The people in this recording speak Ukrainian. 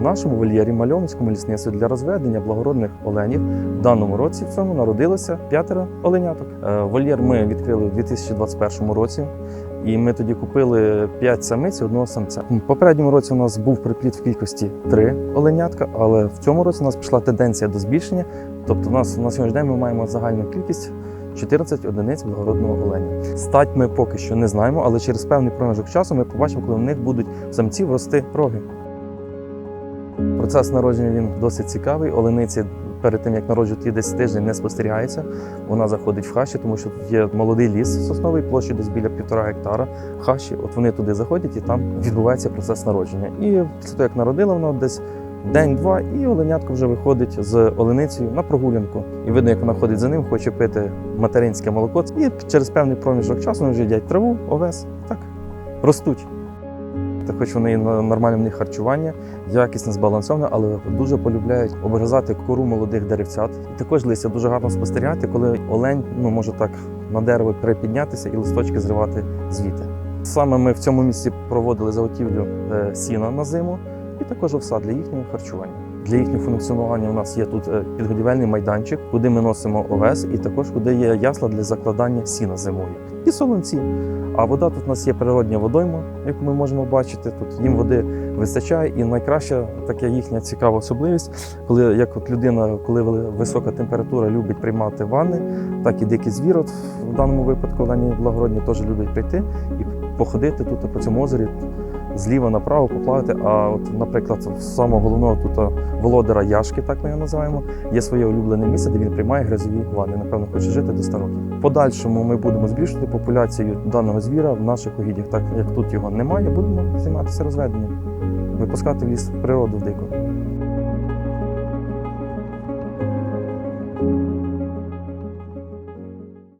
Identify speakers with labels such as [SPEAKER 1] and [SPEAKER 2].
[SPEAKER 1] нашому вольєрі мальовницькому лісництві для розведення благородних оленів в даному році в цьому народилося п'ятеро оленяток. Е, Вольєр ми відкрили у 2021 році. І ми тоді купили 5 самиць і одного самця. В попередньому році у нас був припліт в кількості 3 оленятка, але в цьому році у нас пішла тенденція до збільшення. Тобто, у нас на сьогоднішній день ми маємо загальну кількість 14 одиниць благородного оленя. Стать ми поки що не знаємо, але через певний проміжок часу ми побачимо, коли в них будуть в самців рости роги. Процес народження він досить цікавий. Олениці перед тим як народжувати її десь тиждень не спостерігається. Вона заходить в хащі, тому що тут є молодий ліс сосновий, площі десь біля півтора гектара. Хащі, от вони туди заходять і там відбувається процес народження. І після того, як народила вона десь день-два, і оленятко вже виходить з оленицею на прогулянку. І видно, як вона ходить за ним, хоче пити материнське молоко. І через певний проміжок часу вони вже їдять траву, овес, так ростуть. Та хоч вони і нормальне в них харчування, якісне, збалансоване, але дуже полюбляють обрізати кору молодих деревцят. І також листя дуже гарно спостерігати, коли олень ну, може так на дерево припіднятися і листочки зривати звідти. Саме ми в цьому місці проводили заготівлю е, сіна на зиму і також овса для їхнього харчування. Для їхнього функціонування у нас є тут е, підгодівельний майданчик, куди ми носимо овес, і також куди є ясла для закладання сіна зимою. І солонці. А вода тут у нас є природня водойма, як ми можемо бачити. Тут їм води вистачає, і найкраща така їхня цікава особливість, коли як от людина, коли висока температура любить приймати ванни, так і дикий звір, от в даному випадку олені благородні теж люблять прийти і походити тут по цьому озері. Зліва направо поплавати. А от, наприклад, самого головного тут а, володара Яшки, так ми його називаємо, є своє улюблене місце, де він приймає грязові ванни. Напевно, хоче жити до 100 років. Подальшому ми будемо збільшувати популяцію даного звіра в наших угіддях. Так як тут його немає, будемо займатися розведенням, випускати в ліс природу в дику.